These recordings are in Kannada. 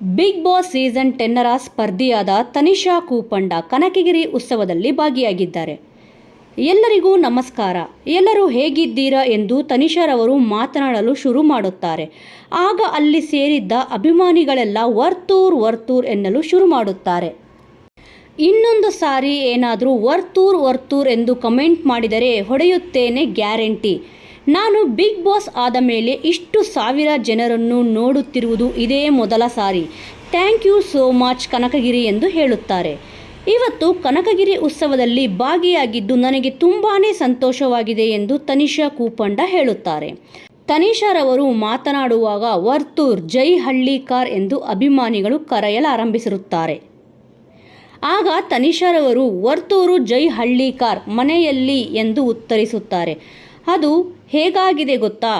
ಬಿಗ್ ಬಾಸ್ ಸೀಸನ್ ಟೆನ್ನರ ಸ್ಪರ್ಧಿಯಾದ ತನಿಷಾ ಕೂಪಂಡ ಕನಕಗಿರಿ ಉತ್ಸವದಲ್ಲಿ ಭಾಗಿಯಾಗಿದ್ದಾರೆ. ಎಲ್ಲರಿಗೂ ನಮಸ್ಕಾರ. ಎಲ್ಲರೂ ಹೇಗಿದ್ದೀರಾ ಎಂದು ತನಿಷಾರವರು ಮಾತನಾಡಲು ಶುರು ಮಾಡುತ್ತಾರೆ. ಆಗ ಅಲ್ಲಿ ಸೇರಿದ್ದ ಅಭಿಮಾನಿಗಳೆಲ್ಲ ವರ್ತೂರ್ ವರ್ತೂರ್ ಎನ್ನಲು ಶುರು ಮಾಡುತ್ತಾರೆ. ಇನ್ನೊಂದು ಸಾರಿ ಏನಾದರೂ ವರ್ತೂರ್ ವರ್ತೂರ್ ಎಂದು ಕಮೆಂಟ್ ಮಾಡಿದರೆ ಹೊಡೆಯುತ್ತೇನೆ ಗ್ಯಾರಂಟಿ. ನಾನು ಬಿಗ್ ಬಾಸ್ ಆದ ಮೇಲೆ ಇಷ್ಟು ಸಾವಿರ ಜನರನ್ನು ನೋಡುತ್ತಿರುವುದು ಇದೇ ಮೊದಲ ಸಾರಿ. Thank you so much Kanakagiri ಎಂದು ಹೇಳುತ್ತಾರೆ. ಇವತ್ತು ಕನಕಗಿರಿ ಉತ್ಸವದಲ್ಲಿ ಭಾಗಿಯಾಗಿದ್ದು ನನಗೆ ತುಂಬಾ ಸಂತೋಷವಾಗಿದೆ ಎಂದು ತನಿಷಾ ಕೂಪಂಡ ಹೇಳುತ್ತಾರೆ. ತನಿಷಾರವರು ಮಾತನಾಡುವಾಗ ವರ್ತೂರ್ ಜೈ ಹಳ್ಳಿಕಾರ್ ಎಂದು ಅಭಿಮಾನಿಗಳು ಕರೆಯಲಾರಂಭಿಸಿರುತ್ತಾರೆ. ಆಗ ತನಿಷಾರವರು ವರ್ತೂರು ಜೈ ಹಳ್ಳಿಕಾರ್ ಮನೆಯಲ್ಲಿ ಎಂದು ಉತ್ತರಿಸುತ್ತಾರೆ. ಅದು ಹೇಗಾಗಿದೆ ಗೊತ್ತಾ?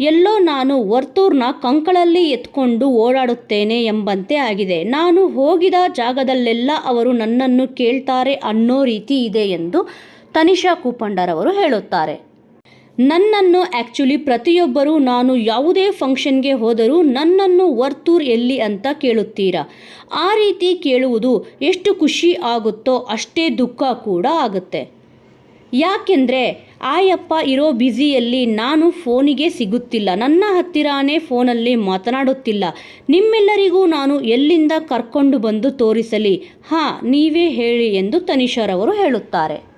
ಎಲ್ಲೋ ನಾನು ವರ್ತೂರ್ನ ಕಂಕಳಲ್ಲಿ ಎತ್ಕೊಂಡು ಓಡಾಡುತ್ತೇನೆ ಎಂಬಂತೆ ಆಗಿದೆ. ನಾನು ಹೋಗಿದ ಜಾಗದಲ್ಲೆಲ್ಲ ಅವರು ನನ್ನನ್ನು ಕೇಳ್ತಾರೆ ಅನ್ನೋ ರೀತಿ ಇದೆ ಎಂದು ತನಿಷಾ ಕೂಪಂಡರವರು ಹೇಳುತ್ತಾರೆ. ನನ್ನನ್ನು ಆ್ಯಕ್ಚುಲಿ ಪ್ರತಿಯೊಬ್ಬರೂ ನಾನು ಯಾವುದೇ ಫಂಕ್ಷನ್ಗೆ ಹೋದರೂ ನನ್ನನ್ನು ವರ್ತೂರ್ ಎಲ್ಲಿ ಅಂತ ಕೇಳುತ್ತೀರಾ? ಆ ರೀತಿ ಕೇಳುವುದು ಎಷ್ಟು ಖುಷಿ ಆಗುತ್ತೋ ಅಷ್ಟೇ ದುಃಖ ಕೂಡ ಆಗುತ್ತೆ. ಯಾಕೆಂದರೆ ಆಯಪ್ಪ ಇರೋ ಬ್ಯುಸಿಯಲ್ಲಿ ನಾನು ಫೋನಿಗೆ ಸಿಗುತ್ತಿಲ್ಲ. ನನ್ನ ಹತ್ತಿರಾನೇ ಫೋನಲ್ಲಿ ಮಾತನಾಡುತ್ತಿಲ್ಲ. ನಿಮ್ಮೆಲ್ಲರಿಗೂ ನಾನು ಎಲ್ಲಿಂದ ಕರ್ಕೊಂಡು ಬಂದು ತೋರಿಸಲಿ? ಹಾಂ, ನೀವೇ ಹೇಳಿ ಎಂದು ತನಿಷರವರು ಹೇಳುತ್ತಾರೆ.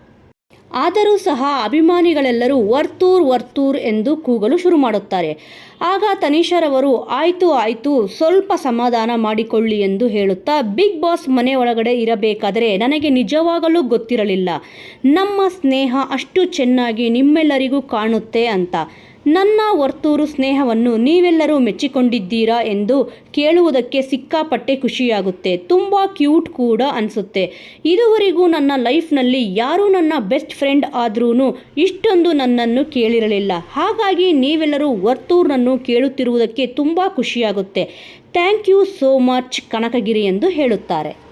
ಆದರೂ ಸಹ ಅಭಿಮಾನಿಗಳೆಲ್ಲರೂ ವರ್ತೂರ್ ವರ್ತೂರ್ ಎಂದು ಕೂಗಲು ಶುರು ಮಾಡುತ್ತಾರೆ. ಆಗ ತನಿಷರವರು, ಆಯಿತು ಆಯಿತು, ಸ್ವಲ್ಪ ಸಮಾಧಾನ ಮಾಡಿಕೊಳ್ಳಿ ಎಂದು ಹೇಳುತ್ತಾ ಬಿಗ್ ಬಾಸ್ ಮನೆ ಒಳಗಡೆ ಇರಬೇಕಾದರೆ ನನಗೆ ನಿಜವಾಗಲೂ ಗೊತ್ತಿರಲಿಲ್ಲ. ನಮ್ಮ ಸ್ನೇಹ ಅಷ್ಟು ಚೆನ್ನಾಗಿ ನಿಮ್ಮೆಲ್ಲರಿಗೂ ಕಾಣುತ್ತೆ ಅಂತ. ನನ್ನ ವರ್ತೂರು ಸ್ನೇಹವನ್ನು ನೀವೆಲ್ಲರೂ ಮೆಚ್ಚಿಕೊಂಡಿದ್ದೀರಾ ಎಂದು ಕೇಳುವುದಕ್ಕೆ ಸಿಕ್ಕಾಪಟ್ಟೆ ಖುಷಿಯಾಗುತ್ತೆ. ತುಂಬ ಕ್ಯೂಟ್ ಕೂಡ ಅನಿಸುತ್ತೆ. ಇದುವರೆಗೂ ನನ್ನ ಲೈಫ್ನಲ್ಲಿ ಯಾರೂ ನನ್ನ ಬೆಸ್ಟ್ ಫ್ರೆಂಡ್ ಆದ್ರೂ ಇಷ್ಟೊಂದು ನನ್ನನ್ನು ಕೇಳಿರಲಿಲ್ಲ. ಹಾಗಾಗಿ ನೀವೆಲ್ಲರೂ ವರ್ತೂರ್ನನ್ನು ಕೇಳುತ್ತಿರುವುದಕ್ಕೆ ತುಂಬ ಖುಷಿಯಾಗುತ್ತೆ. Thank you so much Kanakagiri ಎಂದು ಹೇಳುತ್ತಾರೆ.